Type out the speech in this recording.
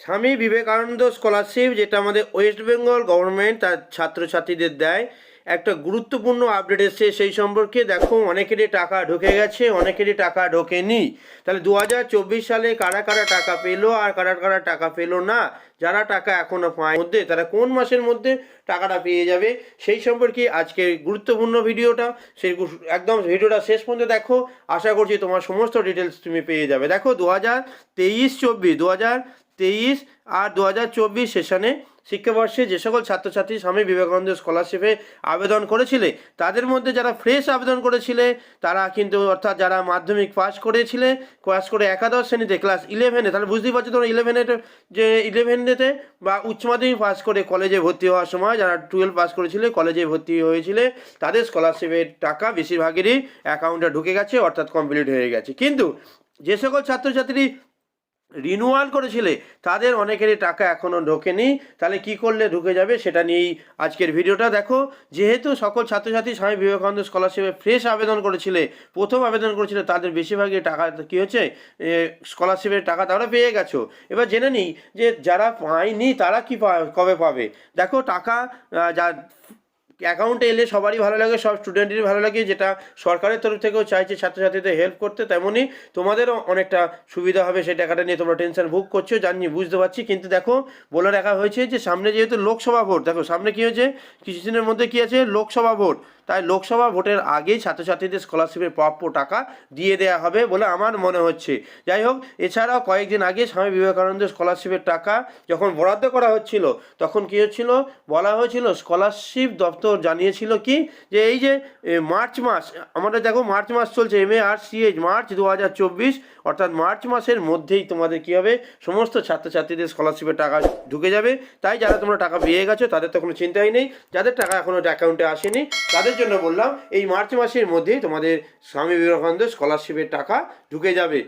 Swami Vivekananda scholarship, যেটা আমাদের West Bengal government তার ছাত্রছাত্রীদের দেয়, একটা গুরুত্বপূর্ণ আপডেট এসছে সেই সম্পর্কে। দেখো, অনেকেরই টাকা ঢুকে গেছে, অনেকেরই টাকা ঢোকেনি। তাহলে দু হাজার চব্বিশ সালে কারা কারা টাকা পেল আর কারা কারা টাকা পেল না? যারা টাকা এখনও পায় মধ্যে, তারা কোন মাসের মধ্যে টাকাটা পেয়ে যাবে? সেই সম্পর্কে আজকে গুরুত্বপূর্ণ ভিডিওটা, সেই একদম ভিডিওটা শেষ পর্যন্ত দেখো। আশা করছি তোমার সমস্ত ডিটেলস তুমি পেয়ে যাবে। দেখো দু হাজার তেইশ চব্বিশ দু হাজার তেইশ আর দু হাজার চব্বিশ সেশনে শিক্ষাবর্ষে যে সকল ছাত্রছাত্রী স্বামী বিবেকানন্দ স্কলারশিপে আবেদন করেছিলে, তাদের মধ্যে যারা ফ্রেশ আবেদন করেছিলে, তারা কিন্তু অর্থাৎ যারা মাধ্যমিক পাস করেছিলে পাস করে একাদশ শ্রেণীতে ক্লাস ইলেভেনে তাহলে বুঝতেই পারছ তোমরা ইলেভেনে যে ইলেভেনেতে বা উচ্চ মাধ্যমিক পাস করে কলেজে ভর্তি হওয়ার সময় যারা টুয়েলভ পাস করেছিলে কলেজে ভর্তি হয়েছিলে, তাদের স্কলারশিপের টাকা বেশিরভাগেরই অ্যাকাউন্টে ঢুকে গেছে, অর্থাৎ কমপ্লিট হয়ে গেছে। কিন্তু যে সকল ছাত্রছাত্রী রিনুয়াল করেছিলে, তাদের অনেকেরই টাকা এখনও ঢোকেনি। তাহলে কি করলে ঢুকে যাবে সেটা নিয়েই আজকের ভিডিওটা দেখো। যেহেতু সকল ছাত্রছাত্রী স্বামী বিবেকানন্দ স্কলারশিপে ফ্রেশ আবেদন করেছিলে, প্রথম আবেদন করেছিলে, তাদের বেশিরভাগই টাকা কী হচ্ছে স্কলারশিপের টাকা তারা পেয়ে গেছো। এবার জেনে নিই যে যারা পায়নি, তারা কি কবে পাবে? দেখো টাকা যা অ্যাকাউন্টে এলে সবারই ভালো লাগে, সব স্টুডেন্টেরই ভালো লাগে, যেটা সরকারের তরফ থেকেও চাইছে ছাত্রছাত্রীদের হেল্প করতে তেমনই তোমাদেরও অনেকটা সুবিধা হবে সেই টাকাটা নিয়ে, তোমরা টেনশন ভোগ করছ, জানি বুঝতে পারছি, কিন্তু দেখো, বলে রাখা হয়েছে যে সামনে যেহেতু লোকসভা ভোট, দেখো সামনে কী হয়েছে, কিছুদিনের মধ্যে কী আছে, লোকসভা ভোট। তাই লোকসভা ভোটের আগেই ছাত্রছাত্রীদের স্কলারশিপের প্রাপ্য টাকা দিয়ে দেওয়া হবে বলে আমার মনে হচ্ছে। যাই হোক, এছাড়াও কয়েকদিন আগে স্বামী বিবেকানন্দ স্কলারশিপের টাকা যখন বরাদ্দ করা হচ্ছিল, তখন কী হচ্ছিল? বলা হয়েছিল স্কলারশিপ দপ্তর জানিয়েছিল কি? যে এই যে মার্চ মাস, আমাদের দেখো মার্চ মাস চলছে M A R C H March দু হাজার চব্বিশ, অর্থাৎ মার্চ মাসের মধ্যেই তোমাদের কী হবে? সমস্ত ছাত্রছাত্রীদের স্কলারশিপের টাকা ঢুকে যাবে। তাই যারা তোমরা টাকা পেয়ে গেছো, তাদের তো কোনো চিন্তাই নেই। যাদের টাকা এখনও অ্যাকাউন্টে আসেনি, তাদের জন্য বললাম এই মার্চ মাসের মধ্যে তোমাদের স্বামী বিবেকানন্দ স্কলারশিপের টাকা ঢুকে যাবে।